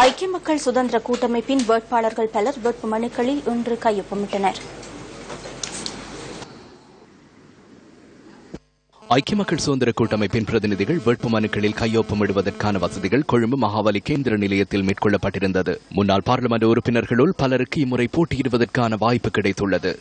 ஐக்கிய மக்கள் சுதந்திர கூட்டமைப்பின் வேட்பாளர்கள் பலர் வேட்பு மனுக்களில் இன்று கையொப்பமிட்டனர். ஐக்கிய மக்கள் சுதந்திர கூட்டமைப்பின் பிரதிநிதிகள் வேட்புமனுக்களில் கையொப்பமிடுவதற்கான வசதிகள் கொழும்பு மகாவலி கேந்திர நிலையத்தில் மேற்கொள்ளப்பட்டிருந்தது. முன்னாள் பாராளுமன்ற உறுப்பினர்களுள் பலருக்கு இம்முறை போட்டியிடுவதற்கான வாய்ப்பு கிடைத்துள்ளது.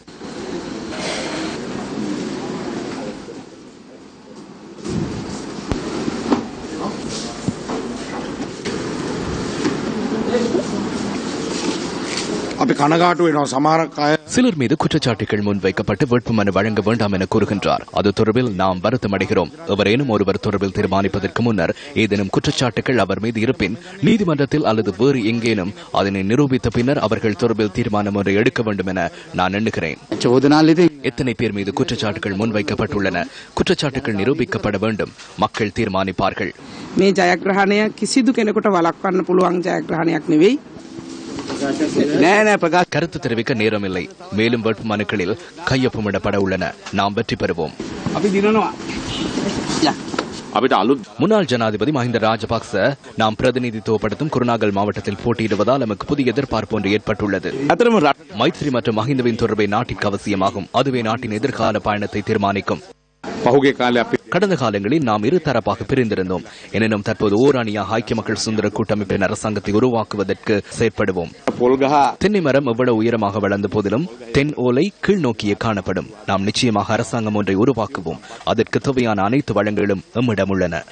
අපි කනගාටු වෙනවා සමහරක් අය சிலர் மீது குற்றச்சாட்டுகள் முன்வைக்கப்பட்டு வேட்புமனு வழங்க வேண்டாம் என கூறுகின்றார் அது தொடர்பில் நாம் வருத்தம் அடைகிறோம் எவரேனும் ஒருவர் தொடர்பில் தீர்மானிப்பதற்கு முன்னர் ஏதேனும் குற்றச்சாட்டுகள் அவர் மீது இருப்பின் நீதிமன்றத்தில் அல்லது வேறு எங்கேனும் அதனை நிரூபித்த பின்னர் அவர்கள் தொடர்பில் தீர்மானம் ஒன்றை எடுக்க வேண்டும் என நான் எண்ணுகிறேன் චෝදනාල් ඉතින් எத்தனை பேர் மீது குற்றச்சாட்டுகள் முன்வைக்கப்பட்டுள்ளன குற்றச்சாட்டுகள் நிரூபிக்கப்பட வேண்டும் மக்கள் தீர்மானிப்பார்கள் මේ ජයග්‍රහණය කිසිදු කෙනෙකුට වලක්වන්න පුළුවන් ජයග්‍රහණයක් නෙවෙයි. கருத்து தெரிவிக்க நேரமில்லை. மேலும் வேட்பு மனுக்களில் கையொப்பமிடப்பட உள்ளன. நாம் வெற்றி பெறுவோம். முன்னாள் ஜனாதிபதி மஹிந்த ராஜபக்ச நாம் பிரதிநிதித்துவப்படுத்தும் குருநாகல் மாவட்டத்தில் போட்டியிடுவதால் நமக்கு புதிய எதிர்பார்ப்பு ஒன்று ஏற்பட்டுள்ளது. மைத்ரி மற்றும் மஹிந்தவின் தொடர்பை நாட்டிற்கு அவசியமாகும். அதுவே நாட்டின் எதிர்கால பயணத்தை தீர்மானிக்கும். கடந்த காலங்களில் நாம் இரு தரப்பாக பிரிந்திருந்தோம். எனினும் தற்போது ஓராணியாக ஐக்கிய மக்கள் சுந்தர கூட்டமைப்பின் அரசாங்கத்தை உருவாக்குவதற்கு செயற்படுவோம். தென்னை மரம் எவ்வளவு உயரமாக வளர்ந்த போதிலும் தென் ஓலை கீழ் நோக்கியே காணப்படும். நாம் நிச்சயமாக அரசாங்கம் ஒன்றை உருவாக்குவோம். அதற்கு தேவையான அனைத்து வளங்களும் எம்மிடம் உள்ளன.